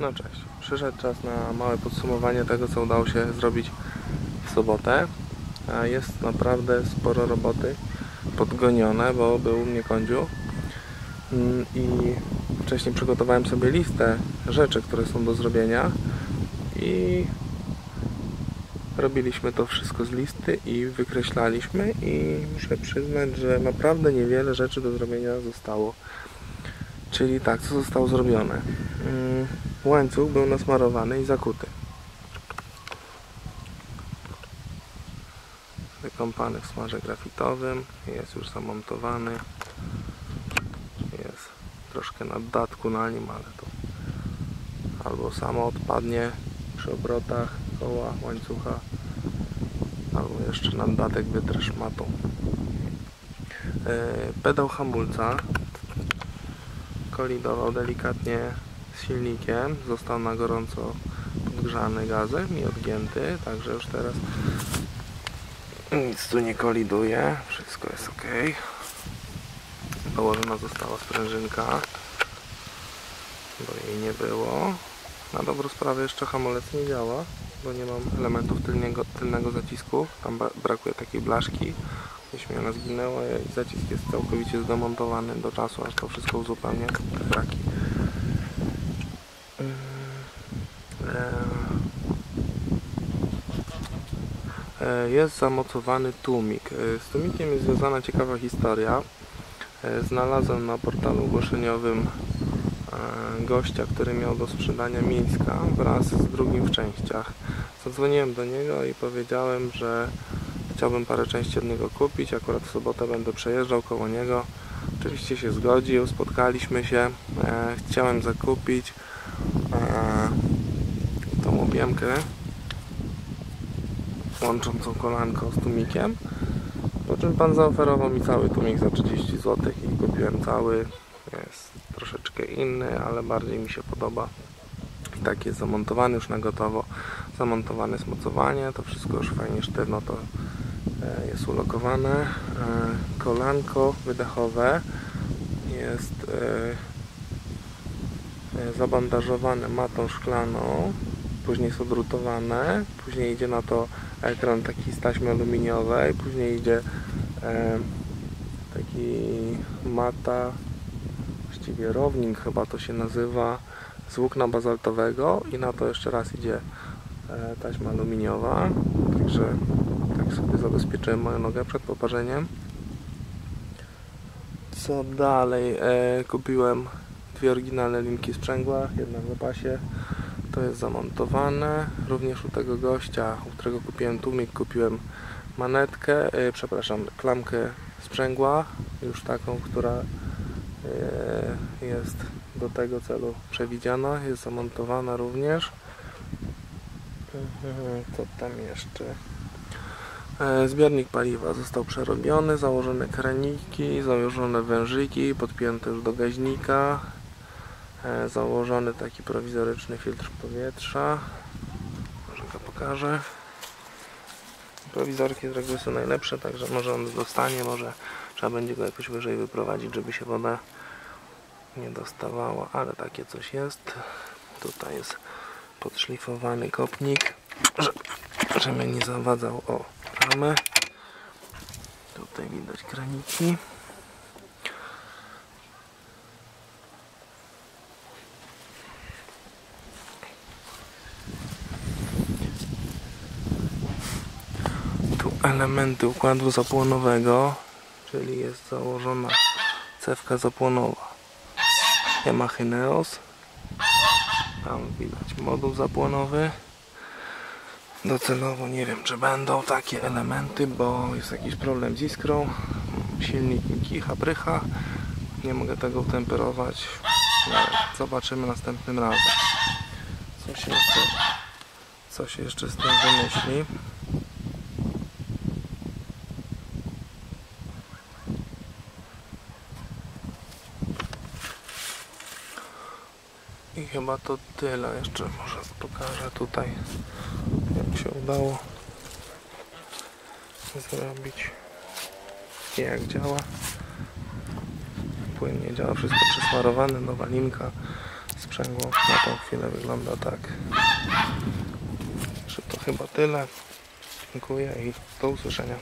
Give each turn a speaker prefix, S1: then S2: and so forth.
S1: No cześć. Przyszedł czas na małe podsumowanie tego, co udało się zrobić w sobotę. A jest naprawdę sporo roboty podgonione, bo był u mnie kądziu. Mm, I wcześniej przygotowałem sobie listę rzeczy, które są do zrobienia. I robiliśmy to wszystko z listy i wykreślaliśmy i muszę przyznać, że naprawdę niewiele rzeczy do zrobienia zostało. Czyli tak, co zostało zrobione? Mm, Łańcuch był nasmarowany i zakuty. Wykąpany w smarze grafitowym, jest już zamontowany. Jest troszkę na dodatku na nim, ale to albo samo odpadnie przy obrotach koła łańcucha, albo jeszcze na dodatek wytrę szmatą. Yy, Pedał hamulca kolidował delikatnie z silnikiem, został na gorąco podgrzany gazem i odgięty, także już teraz nic tu nie koliduje, wszystko jest ok. Położona została sprężynka, bo jej nie było. Na dobrą sprawę jeszcze hamulec nie działa, bo nie mam elementów tylnego, zacisku, tam brakuje takiej blaszki. Jeśli ona zginęła i zacisk jest całkowicie zdemontowany do czasu, aż to wszystko uzupełnię te braki. Ym, e, e, Jest zamocowany tłumik. E, Z tłumikiem jest związana ciekawa historia. Znalazłem na portalu ogłoszeniowym gościa, który miał do sprzedania Mińska wraz z drugim w częściach. Zadzwoniłem do niego i powiedziałem, że chciałbym parę części od niego kupić. Akurat w sobotę będę przejeżdżał koło niego. Oczywiście się zgodził, spotkaliśmy się. E, chciałem zakupić e, tą objemkę łączącą kolanko z tłumikiem. Po czym pan zaoferował mi cały tłumik za 30 zł i kupiłem cały. Jest troszeczkę inny, ale bardziej mi się podoba. I tak jest zamontowany już na gotowo. Zamontowane jest to wszystko już fajnie sztywno to jest ulokowane. E, Kolanko wydechowe jest e, e, zabandażowane matą szklaną, później jest odrutowane, później idzie na to ekran taki z taśmy aluminiowej, później idzie e, taki mata, właściwie rowning chyba to się nazywa, z włókna bazaltowego. I na to jeszcze raz idzie e, taśma aluminiowa, także tak sobie zabezpieczyłem moją nogę przed poparzeniem. Co dalej? E, kupiłem dwie oryginalne linki sprzęgła, jedna w zapasie. To jest zamontowane. Również u tego gościa, u którego kupiłem tłumik, kupiłem manetkę, e, przepraszam, klamkę sprzęgła, już taką, która e, jest do tego celu przewidziana, jest zamontowana również. Mhm, Co tam jeszcze? E, Zbiornik paliwa został przerobiony, założone kraniki, założone wężyki, podpięte już do gaźnika, e, założony taki prowizoryczny filtr powietrza. Może go pokażę. Prowizorki z reguły są najlepsze, także może on dostanie, może trzeba będzie go jakoś wyżej wyprowadzić, żeby się woda nie dostawała, ale takie coś jest. Tutaj jest podszlifowany kopnik, żeby, nie zawadzał o ramę. Tutaj widać kraniki. Tu elementy układu zapłonowego, czyli jest założona cewka zapłonowa Yamaha Neos. Tam widać moduł zapłonowy. Docelowo nie wiem, czy będą takie elementy, bo jest jakiś problem z iskrą. Silnik mi kicha, brycha. Nie mogę tego utemperować. Zobaczymy następnym razem. Co się jeszcze, co się jeszcze z tym wymyśli. I chyba to tyle. Jeszcze może pokażę tutaj, jak się udało zrobić i jak działa. Płynnie działa, wszystko przesmarowane, nowa linka, sprzęgło na tą chwilę wygląda tak. Że to chyba tyle. Dziękuję i do usłyszenia.